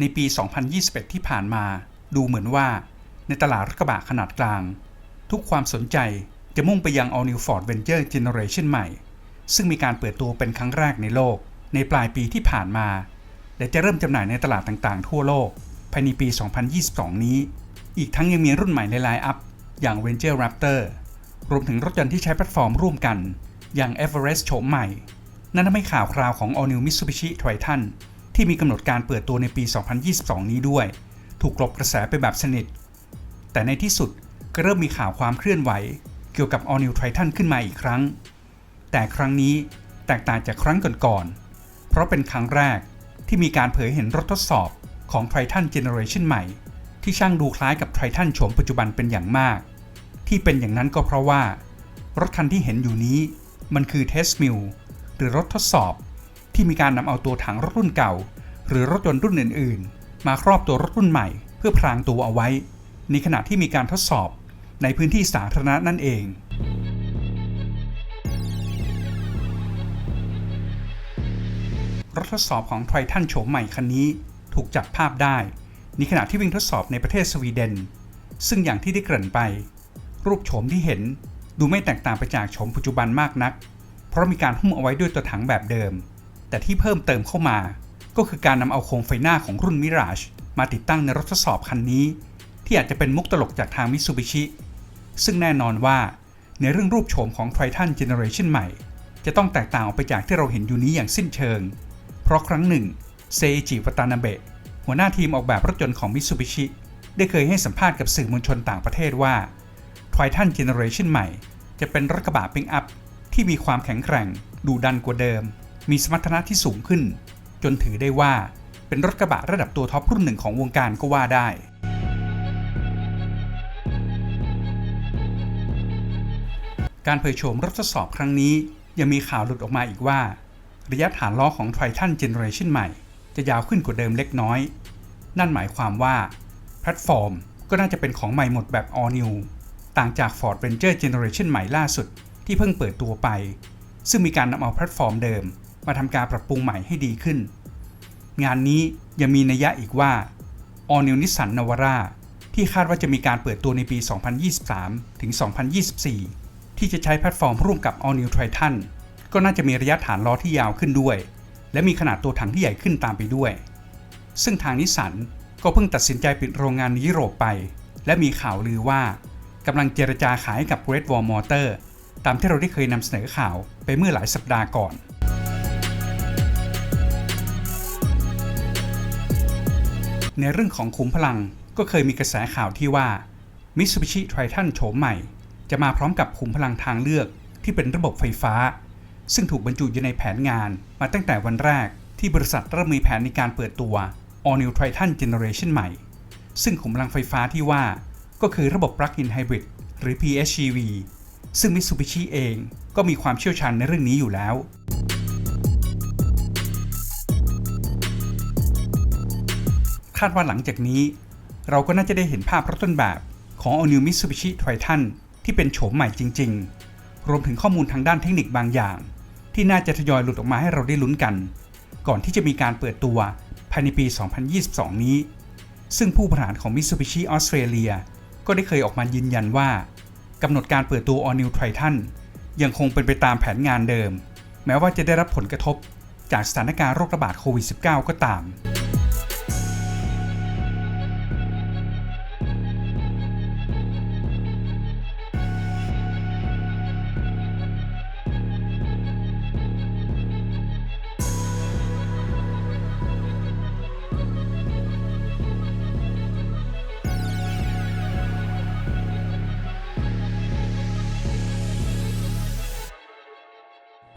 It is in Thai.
ในปี 2021 ที่ผ่านมาดูเหมือนว่าในตลาดรถกระบะขนาดกลาง ทุกความสนใจจะมุ่งไปยัง All New Ford Ranger Generation ใหม่ ซึ่งมีการเปิดตัวเป็นครั้งแรกในโลก ในปลายปีที่ผ่านมา และจะเริ่มจำหน่ายในตลาดต่างๆ ทั่วโลก ภายในปี 2022 นี้ อีกทั้งยังมีรุ่นใหม่ในไลน์อัพอย่าง Ranger Raptor รวมถึงรถยนต์ที่ใช้แพลตฟอร์มร่วมกัน อย่าง Everest โฉมใหม่ นั่นทำให้ข่าวคราวของ All New Mitsubishi Triton ที่มีกำหนดการเปิดตัวในปี 2022 นี้ด้วย ถูกกลบกระแสไปแบบสนิท แต่ในที่สุดก็เริ่มมีข่าวความเคลื่อนไหว เกี่ยวกับ All New Triton ขึ้นมาอีกครั้ง แต่ครั้งนี้แตกต่างจากครั้งก่อนๆ เพราะเป็นครั้งแรกที่มีการเผยเห็นรถทดสอบของ Triton Generation ใหม่ ที่ช่างดูคล้ายกับ Triton โฉมปัจจุบันเป็นอย่างมาก ที่เป็นอย่างนั้นก็เพราะว่า รถคันที่เห็นอยู่นี้ มันคือ Test Mill หรือรถทดสอบ ที่มีการนำเอาตัวถังรถรุ่นเก่า หรือรถยนต์รุ่นอื่น ๆ มาครอบตัวรถรุ่นใหม่ เพื่อพรางตัวเอาไว้ ในขณะที่มีการทดสอบในพื้นที่สาธารณะนั่นเอง รถทดสอบของไททันโฉมใหม่คันนี้ถูกจับภาพได้ในขณะที่วิ่งทดสอบในประเทศสวีเดน ซึ่งอย่างที่ได้เกริ่นไป รูปโฉมที่เห็นดูไม่แตกต่างไปจากโฉมปัจจุบันมากนัก เพราะมีการหุ้มเอาไว้ด้วยตัวถังแบบเดิม แต่ที่เพิ่มเติมเข้ามา ก็คือการนำเอาโครงไฟหน้าของรุ่นมิราชมาติดตั้งในรถทดสอบคันนี้ ที่อาจจะเป็นมุกตลกจากทางมิตซูบิชิซึ่งแน่นอนว่าในเรื่องรูปโฉมของ Triton Generation ใหม่ จะต้องแตกต่างออกไปจากที่เราเห็นอยู่นี้อย่างสิ้นเชิง เพราะครั้งหนึ่งเซจิวัตานาเบะหัวหน้าทีมออกแบบรถยนต์ของมิตซูบิชิได้เคยให้สัมภาษณ์กับสื่อมวลชนต่างประเทศว่า Triton Generation ใหม่ จะเป็นรถกระบะปิกอัพที่มีความแข็งแกร่ง ดูดันกว่าเดิม มีสมรรถนะที่สูงขึ้น จนถือได้ว่าเป็นรถกระบะระดับตัวท็อปรุ่นหนึ่งของวงการก็ว่าได้ การเผยโฉมรถทดสอบครั้งนี้ ยังมีข่าวหลุดออกมาอีกว่า ระยะฐานล้อของ Triton Generation ใหม่ จะยาวขึ้นกว่าเดิมเล็กน้อย นั่นหมายความว่าแพลตฟอร์มก็น่าจะเป็นของใหม่หมดแบบ All New ต่างจาก Ford Ranger Generation ใหม่ล่าสุดที่เพิ่งเปิดตัวไป ซึ่งมีการนำเอาแพลตฟอร์มเดิม มาทำการปรับปรุงใหม่ให้ดีขึ้น งานนี้ยังมีนัยยะอีกว่า All New Nissan Navara ที่คาดว่าจะมีการเปิดตัวในปี 2023 ถึง 2024 ที่จะใช้แพลตฟอร์มร่วมกับ All New Triton ก็น่าจะมีระยะฐานล้อที่ยาวขึ้นด้วย และมีขนาดตัวถังที่ใหญ่ขึ้นตามไปด้วย ซึ่งทางนิสสันก็เพิ่งตัดสินใจปิดโรงงานในยุโรปไป และมีข่าวลือว่า กำลังเจรจาขายกับ Great Wall Motor ตามที่เราได้เคยนำเสนอข่าวไปเมื่อหลายสัปดาห์ก่อน ในเรื่องของขุมพลังก็เคยมีกระแสข่าวที่ว่า Mitsubishi Triton โฉมใหม่ จะมาพร้อมกับขุมพลังทางเลือกที่เป็นระบบไฟฟ้า ซึ่งถูกบรรจุอยู่ในแผนงานมาตั้งแต่วันแรกที่บริษัทเริ่มมีแผนในการเปิดตัว All New Triton Generation ใหม่ ซึ่งขุมพลังไฟฟ้าที่ว่า ก็คือระบบ Plug-in Hybrid หรือ PHEV ซึ่ง Mitsubishi เองก็มีความเชี่ยวชาญในเรื่องนี้อยู่แล้ว คาดว่าหลังจากนี้ เราก็น่าจะได้เห็นภาพรถต้นแบบของ All New Mitsubishi Triton ที่เป็นโฉมใหม่จริง ๆ รวมถึงข้อมูลทางด้านเทคนิคบางอย่าง ที่น่าจะทยอยหลุดออกมาให้เราได้ลุ้นกัน ก่อนที่จะมีการเปิดตัวภายในปี 2022 นี้ ซึ่งผู้บริหารของ Mitsubishi ออสเตรเลีย ก็ได้เคยออกมายืนยันว่ากำหนดการเปิดตัว All New Triton ยังคงเป็นไปตามแผนงานเดิม แม้ว่าจะได้รับผลกระทบจากสถานการณ์โรคระบาดโควิด -19 ก็ตาม